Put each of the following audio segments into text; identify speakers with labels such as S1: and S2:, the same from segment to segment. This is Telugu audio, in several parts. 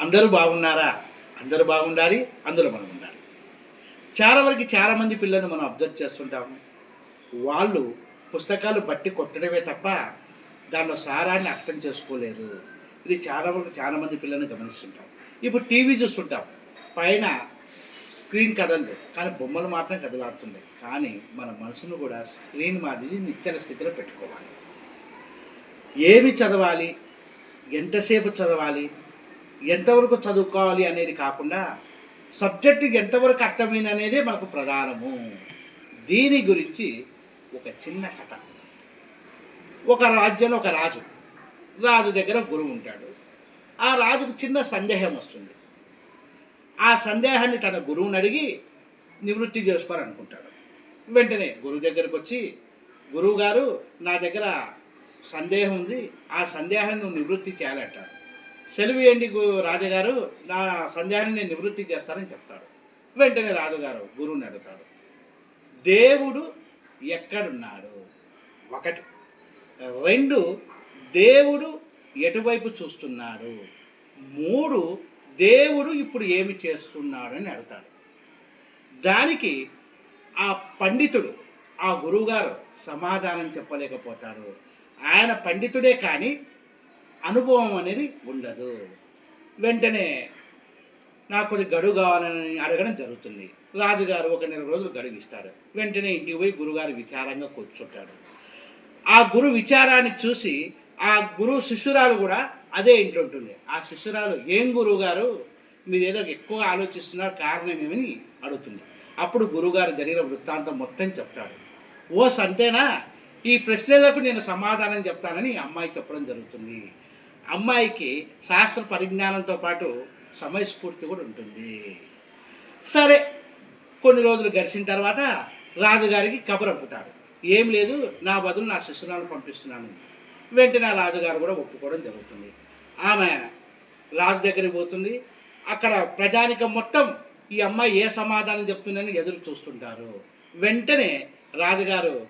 S1: అందరూ బాగున్నారా? అందరూ బాగుండాలి అందులో మనం ఉండాలి. చాలా వరకు చాలామంది పిల్లల్ని మనం అబ్జర్వ్ చేస్తుంటాము. వాళ్ళు పుస్తకాలు బట్టి కొట్టడమే తప్ప దానిలో సారాన్ని అర్థం చేసుకోలేరు. ఇది చాలా వరకు చాలామంది పిల్లల్ని గమనిస్తుంటాం. ఇప్పుడు టీవీ చూస్తుంటాం. పైన స్క్రీన్ కదలదు. కానీ బొమ్మలు మాత్రం కదలాడుతున్నాయి. కానీ మన మనసును కూడా స్క్రీన్ మాదిరి నిచ్చల స్థితిలో పెట్టుకోవాలి. ఏమి చదవాలి? ఎంతసేపు చదవాలి? ఎంతవరకు చదువుకోవాలి అనేది కాకుండా సబ్జెక్టుకి ఎంతవరకు అర్థమైంది అనేది మనకు ప్రధానము. దీని గురించి ఒక చిన్న కథ. ఒక రాజ్యంలో ఒక రాజు రాజు దగ్గర గురువు ఉంటాడు. ఆ రాజుకు చిన్న సందేహం వస్తుంది. ఆ సందేహాన్ని తన గురువుని అడిగి నివృత్తి చేసుకోవాలనుకుంటాడు. వెంటనే గురువు దగ్గరకు వచ్చి గురువు గారు నా దగ్గర సందేహం ఉంది. ఆ సందేహాన్ని నువ్వు నివృత్తి చేయాలంటాడు సెలవు ఏంటి గు- నా సంధ్యాన్ని నేను నివృత్తి చేస్తానని చెప్తాడు. వెంటనే రాజుగారు గురువుని అడుగుతాడు. దేవుడు ఎక్కడున్నాడు? ఒకటి. రెండు దేవుడు ఎటువైపు చూస్తున్నాడు? మూడు దేవుడు ఇప్పుడు ఏమి చేస్తున్నాడు అని అడుగుతాడు. దానికి ఆ పండితుడు ఆ గురువుగారు సమాధానం చెప్పలేకపోతాడు. ఆయన పండితుడే కానీ అనుభవం అనేది ఉండదు. వెంటనే నాకు కొద్ది గడువు కావాలని అడగడం జరుగుతుంది. రాజుగారు ఒక నెల రోజులు గడువు ఇస్తాడు వెంటనే ఇంటికి పోయి గురుగారు విచారంగా కూర్చుంటాడు ఆ గురు విచారాన్ని చూసి ఆ గురు శిష్యురాలు కూడా అదే ఇంట్లో ఉంటుంది. ఆ శిష్యురాలు ఏం గురువు గారు మీరు ఏదో ఎక్కువ ఆలోచిస్తున్నారు కారణం ఏమని అడుగుతుంది. అప్పుడు గురుగారు జరిగిన వృత్తాంతం మొత్తం చెప్తాడు. ఓ సంతేనా? ఈ ప్రశ్నలకు నేను సమాధానం చెప్తానని అమ్మాయి చెప్పడం జరుగుతుంది. అమ్మాయికి శాస్త్ర పరిజ్ఞానంతో పాటు సమయస్ఫూర్తి కూడా ఉంటుంది. సరే కొన్ని రోజులు గడిచిన తర్వాత రాజుగారికి కబురు అంపుతాడు ఏం లేదు నా బదులు నా శిష్యురాలను పంపిస్తున్నాను. వెంటనే రాజుగారు కూడా ఒప్పుకోవడం జరుగుతుంది. ఆమె రాజు దగ్గరికి పోతుంది. అక్కడ ప్రజానికం మొత్తం ఈ అమ్మాయి ఏ సమాధానం చెప్తుందని ఎదురు చూస్తుంటారు. వెంటనే రాజుగారు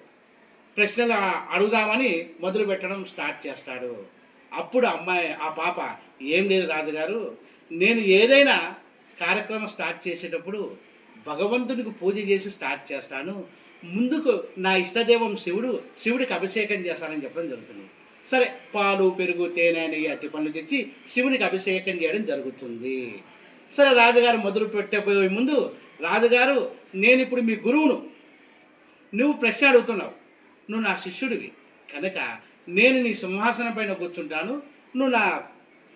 S1: ప్రశ్నలు అడుగుదామని మొదలు పెట్టడం స్టార్ట్ చేస్తాడు. అప్పుడు అమ్మాయి ఆ పాప ఏం లేదు రాజుగారు నేను ఏదైనా కార్యక్రమం స్టార్ట్ చేసేటప్పుడు భగవంతునికి పూజ చేసి స్టార్ట్ చేస్తాను. ముందుకు నా ఇష్టదేవం శివుడు శివుడికి అభిషేకం చేస్తానని చెప్పడం జరుగుతుంది. సరే పాలు పెరుగు తేనె నెయ్యి అట్టి పనులు తెచ్చి శివునికి అభిషేకం చేయడం జరుగుతుంది. సరే రాజుగారు మొదలు పెట్టబోయే ముందు రాజుగారు నేను ఇప్పుడు మీ గురువును. నువ్వు ప్రశ్న అడుగుతున్నావు. నువ్వు నా శిష్యుడివి. కనుక నేను నీ సింహాసనం పైన కూర్చుంటాను. నువ్వు నా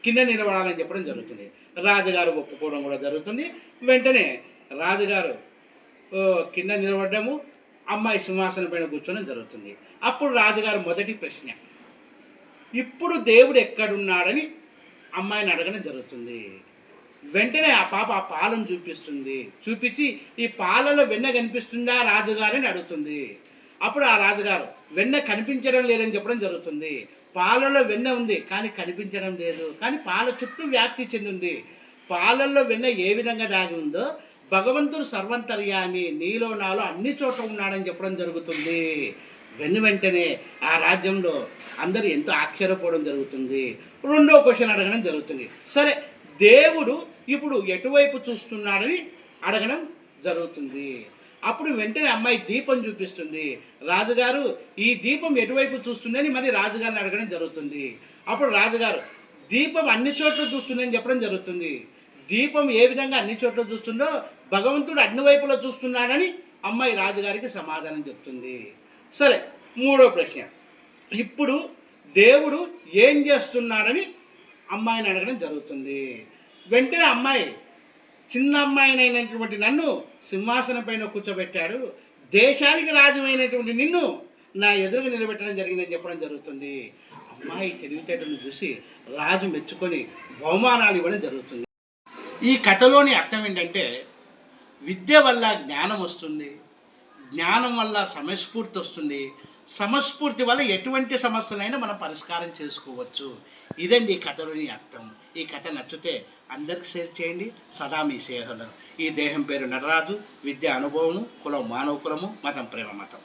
S1: కింద నిలబడాలని చెప్పడం జరుగుతుంది. రాజుగారు ఒప్పుకోవడం కూడా జరుగుతుంది. వెంటనే రాజుగారు కింద నిలబడము అమ్మాయి సింహాసనం పైన కూర్చోవడం జరుగుతుంది. అప్పుడు రాజుగారు మొదటి ప్రశ్న ఇప్పుడు దేవుడు ఎక్కడున్నాడని అమ్మాయిని అడగడం జరుగుతుంది. వెంటనే ఆ పాప ఆ పాలను చూపిస్తుంది. చూపించి ఈ పాలలో వెన్న కనిపిస్తుందా రాజుగారని అడుగుతుంది. అప్పుడు ఆ రాజుగారు వెన్న కనిపించడం లేదని చెప్పడం జరుగుతుంది. పాలలో వెన్న ఉంది కానీ కనిపించడం లేదు. కానీ పాల చుట్టూ వ్యాప్తి చెందింది. పాలల్లో వెన్న ఏ విధంగా దాగి ఉందో భగవంతుడు సర్వంతర్యామి నీలో నాలో అన్ని చోట్ల ఉన్నాడని చెప్పడం జరుగుతుంది. వెను వెంటనే ఆ రాజ్యంలో అందరూ ఎంతో ఆశ్చర్యపోవడం జరుగుతుంది. రెండో క్వశ్చన్ అడగడం జరుగుతుంది. సరే దేవుడు ఇప్పుడు ఎటువైపు చూస్తున్నాడని అడగడం జరుగుతుంది. అప్పుడు వెంటనే అమ్మాయి దీపం చూపిస్తుంది. రాజుగారు ఈ దీపం ఎటువైపు చూస్తుందని మరి రాజుగారిని అడగడం జరుగుతుంది. అప్పుడు రాజుగారు దీపం అన్ని చోట్ల చూస్తుందని చెప్పడం జరుగుతుంది. దీపం ఏ విధంగా అన్ని చోట్ల చూస్తుందో భగవంతుడు అన్ని వైపులో చూస్తున్నాడని అమ్మాయి రాజుగారికి సమాధానం చెప్తుంది. సరే మూడో ప్రశ్న. ఇప్పుడు దేవుడు ఏం చేస్తున్నాడని అమ్మాయిని అడగడం జరుగుతుంది. వెంటనే అమ్మాయి చిన్న అమ్మాయినైనటువంటి నన్ను సింహాసనం పైన కూర్చోబెట్టాడు. దేశానికి రాజమైనటువంటి నిన్ను నా ఎదురుగా నిలబెట్టడం జరిగిందని చెప్పడం జరుగుతుంది. అమ్మాయి తెలివితేటలను చూసి రాజు మెచ్చుకొని బహుమానాలు ఇవ్వడం జరుగుతుంది. ఈ కథలోని అర్థం ఏంటంటే విద్య వల్ల జ్ఞానం వస్తుంది. జ్ఞానం వల్ల సమస్ఫూర్తి వస్తుంది. సమస్ఫూర్తి వల్ల ఎటువంటి సమస్యలైనా మనం పరిష్కారం చేసుకోవచ్చు. ఇదండి ఈ కథలోని అర్థం. ఈ కథ నచ్చితే అందరికి షేర్ చేయండి. సదా మీ సేహలు ఈ దేహం పేరు నటరాజు. విద్య అనుభవము కులం మానవ కులము మతం ప్రేమ మతం.